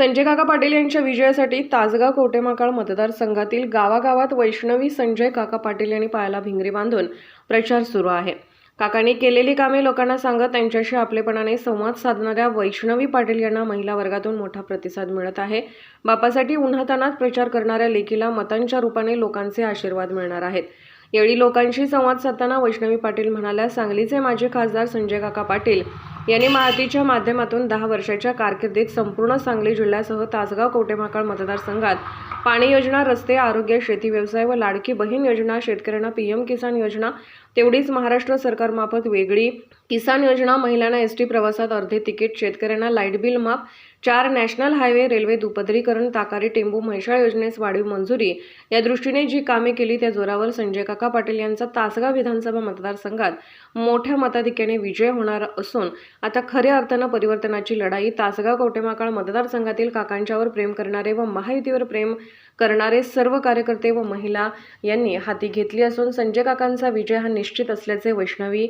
संजय काका पाटील यांच्या विजयासाठी तासगाव कोटेमाकाळ मतदारसंघातील गावागावात वैष्णवी संजय काका पाटील यांनी पायाला भिंगरी बांधून प्रचार सुरू आहे. काकांनी केलेली कामे लोकांना सांगत त्यांच्याशी आपलेपणाने संवाद साधणाऱ्या वैष्णवी पाटील यांना महिला वर्गातून मोठा प्रतिसाद मिळत आहे. बापासाठी उन्हातानात प्रचार करणाऱ्या लेकीला मतांच्या रूपाने लोकांचे आशीर्वाद मिळणार आहेत. यावेळी लोकांशी संवाद साधताना वैष्णवी पाटील म्हणाल्या सांगलीचे माजी खासदार संजय काका पाटील यांनी महातीच्या माध्यमातून दहा वर्षाच्या कारकिर्दीत संपूर्ण सांगली जिल्ह्यासह तासगाव कोटेमाकळ मतदारसंघात पाणी योजना रस्ते आरोग्य शेती व्यवसाय व लाडकी बहीण योजना शेतकऱ्यांना पीएम किसान योजना तेवढीच महाराष्ट्र सरकारमार्फत वेगळी किसान योजना महिलांना एस टी प्रवासात अर्धे तिकीट शेतकऱ्यांना लाइट बिल माफ चार नॅशनल हायवे रेल्वे दुपदरीकरण ताकारी टेंबू म्हैसाळ योजनेस वाढीव मंजुरी. या दृष्टीने जी कामे केली त्या जोरावर संजय काका पाटील यांचा तासगाव विधानसभा मतदारसंघात मोठ्या मताधिक्याने विजय होणार असून आता खऱ्या अर्थानं परिवर्तनाची लढाई तासगाव कवटेमाकाळ मतदारसंघातील काकांच्यावर प्रेम करणारे व महायुतीवर प्रेम करणारे सर्व कार्यकर्ते व महिला यांनी हाती घेतली असून संजय काकांचा विजय हा निश्चित असल्याचे वैष्णवी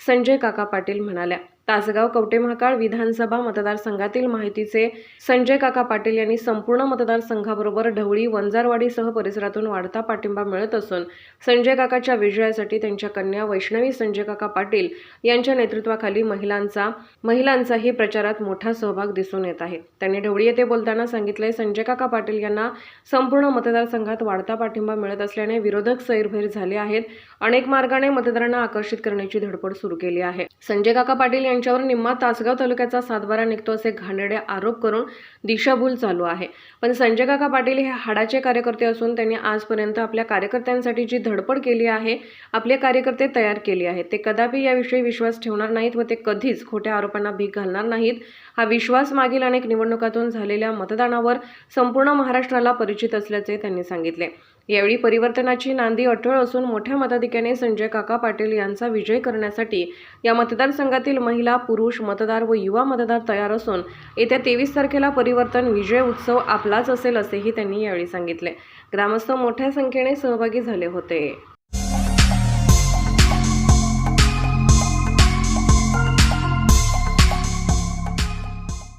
संजय काका पाटील म्हणाल्या. तासगाव कवटे महाकाळ विधानसभा मतदारसंघातील माहितीचे संजय काका पाटील यांनी संपूर्ण मतदारसंघाबरोबर ढवळी वंजारवाडीसह परिसरातून वाढता पाठिंबा मिळत असून संजय काकाच्या विजयासाठी त्यांच्या कन्या वैष्णवी संजय काका पाटील यांच्या नेतृत्वाखाली महिलांचा महिलांचाही प्रचारात मोठा सहभाग दिसून येत आहे. त्यांनी ढवळी येथे बोलताना सांगितले संजय काका पाटील यांना संपूर्ण मतदारसंघात वाढता पाठिंबा मिळत असल्याने विरोधक सैरभैर झाले आहेत. अनेक मार्गाने मतदारांना आकर्षित करण्याची धडपड सुरू केली आहे. संजय काका पाटील यांच्यावर निम्मा तासगाव तालुक्याचा सातबारा निघतो असे घाणेरडे आरोप करून दिशाभूल चालू आहे. पण संजय काका पाटील हे हाडाचे कार्यकर्ते असून त्यांनी आजपर्यंत आपल्या कार्यकर्त्यांसाठी जी धडपड केली आहे आपले कार्यकर्ते तयार केले आहेत. ते कदापि याविषयी विश्वास ठेवणार नाहीत व ते कधीच खोट्या आरोपांना भीक घालणार नाहीत. हा विश्वास मागील अनेक निवडणुकातून झालेल्या मतदानावर संपूर्ण महाराष्ट्राला परिचित असल्याचे त्यांनी सांगितले. यावेळी परिवर्तनाची नांदी अटळ असून मोठ्या मताधिक्याने संजय काका पाटील यांचा विजय करण्यासाठी या मतदारसंघातील महिला पुरुष मतदार व युवा मतदार तयार असून येत्या तेवीस तारखेला परिवर्तन विजय उत्सव आपलाच असेल असेही त्यांनी यावेळी सांगितले. ग्रामस्थ मोठ्या संख्येने सहभागी झाले होते.